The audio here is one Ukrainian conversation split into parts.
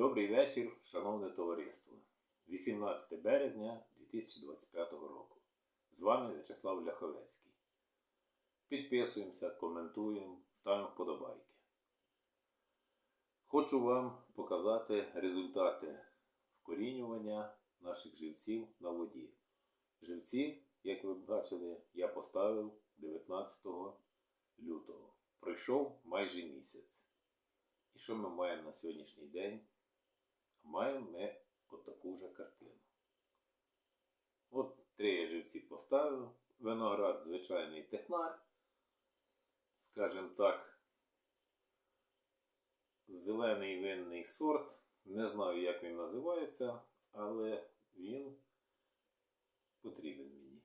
Добрий вечір, шановне товариство. 18 березня 2025 року. З вами В'ячеслав Ляховецький. Підписуємося, коментуємо, ставимо вподобайки. Хочу вам показати результати вкорінювання наших живців на воді. Живці, як ви бачили, я поставив 19 лютого. Пройшов майже місяць. І що ми маємо на сьогоднішній день? Маємо ми отаку же картину. От три живці поставив. Виноград звичайний технар. Скажімо так, зелений винний сорт. Не знаю, як він називається, але він потрібен мені.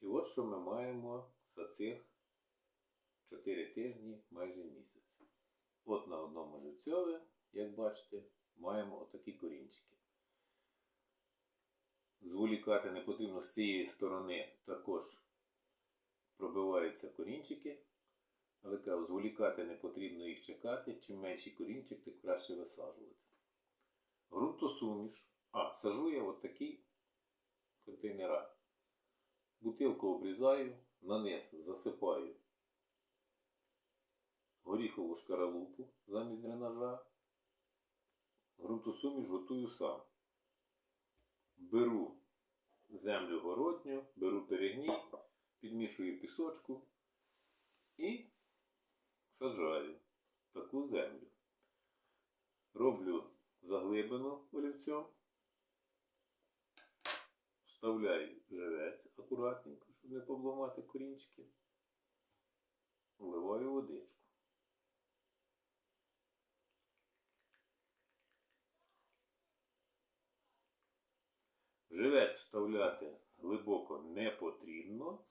І от що ми маємо за цих 4 тижні майже місяць. От на одному живцьові, як бачите, маємо отакі корінчики. Зволікати не потрібно з цієї сторони також пробиваються корінчики. Але кажу, зволікати не потрібно їх чекати. Чим менший корінчик, тим краще висаджувати. Грунтосуміш. А, сажу я от такі контейнера. Бутилку обрізаю, на засипаю горіхову шкаралупу замість дренажа. Грунтосуміш готую сам. Беру землю городню, беру перегній, підмішую пісочку і саджаю таку землю. Роблю заглибину олівцем, вставляю живець акуратненько, щоб не побломати корінчики. Вливаю водичку. Живець вставляти глибоко не потрібно,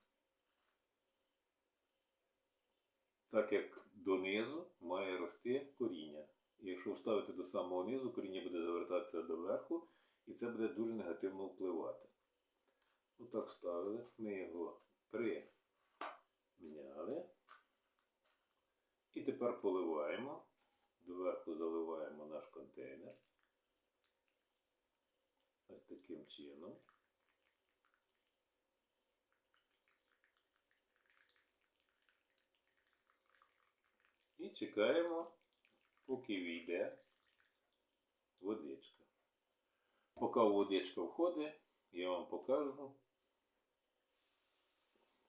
так як донизу має рости коріння. І якщо вставити до самого низу, коріння буде завертатися доверху, і це буде дуже негативно впливати. Отак вставили, ми його приміняли. І тепер поливаємо, доверху заливаємо наш контейнер. Ось таким чином. І чекаємо, поки війде водичка. Поки водичка входить, я вам покажу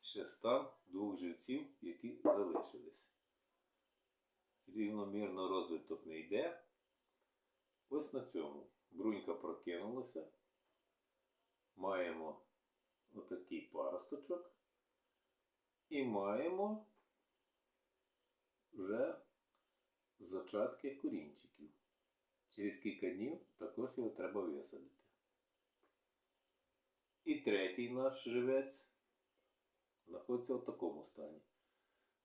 ще стан двох живців, які залишились. Рівномірно розвиток не йде. Ось на цьому. Брунька прокинулася. Маємо отакий паросточок. І маємо вже зачатки корінчиків. Через кілька днів також його треба висадити. І третій наш живець знаходиться в такому стані.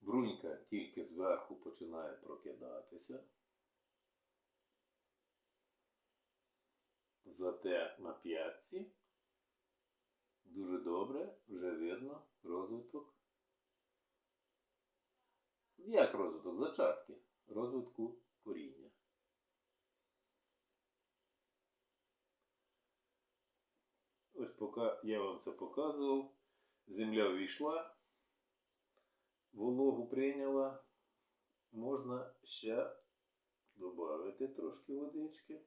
Брунька тільки зверху починає прокидатися. Зате на п'ятці дуже добре вже видно розвиток. Як розвиток? Зачатки розвитку коріння. Ось поки я вам це показував, земля ввійшла, вологу прийняла, можна ще додати трошки водички.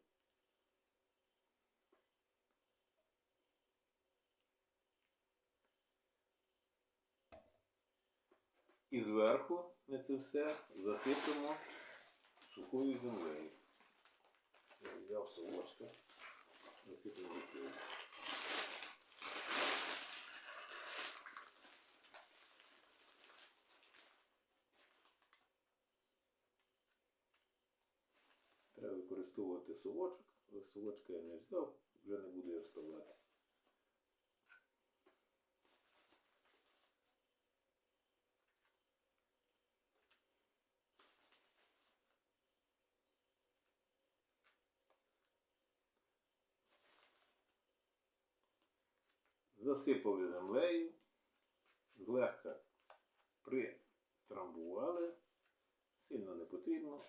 І зверху ми це все засипемо сухою землею. Я взяв совочка, засипемо землею. Треба використовувати совочок, але совочка я не взяв, вже не буду його вставляти. Засипали землею, злегка притрамбували, сильно не потрібно.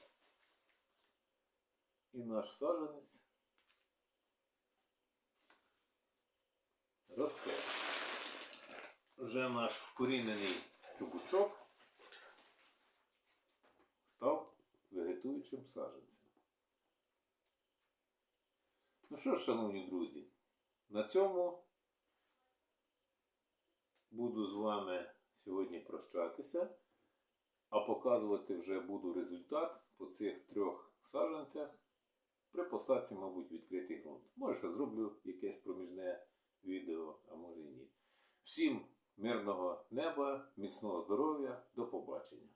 І наш саджанець росте. Вже наш вкорінений чубучок став вегетуючим саджанцем. Ну що ж, шановні друзі, на цьому буду з вами сьогодні прощатися, а показувати вже буду результат по цих трьох саджанцях при посадці, мабуть, відкритий ґрунт. Може, що зроблю якесь проміжне відео, а може і ні. Всім мирного неба, міцного здоров'я, до побачення.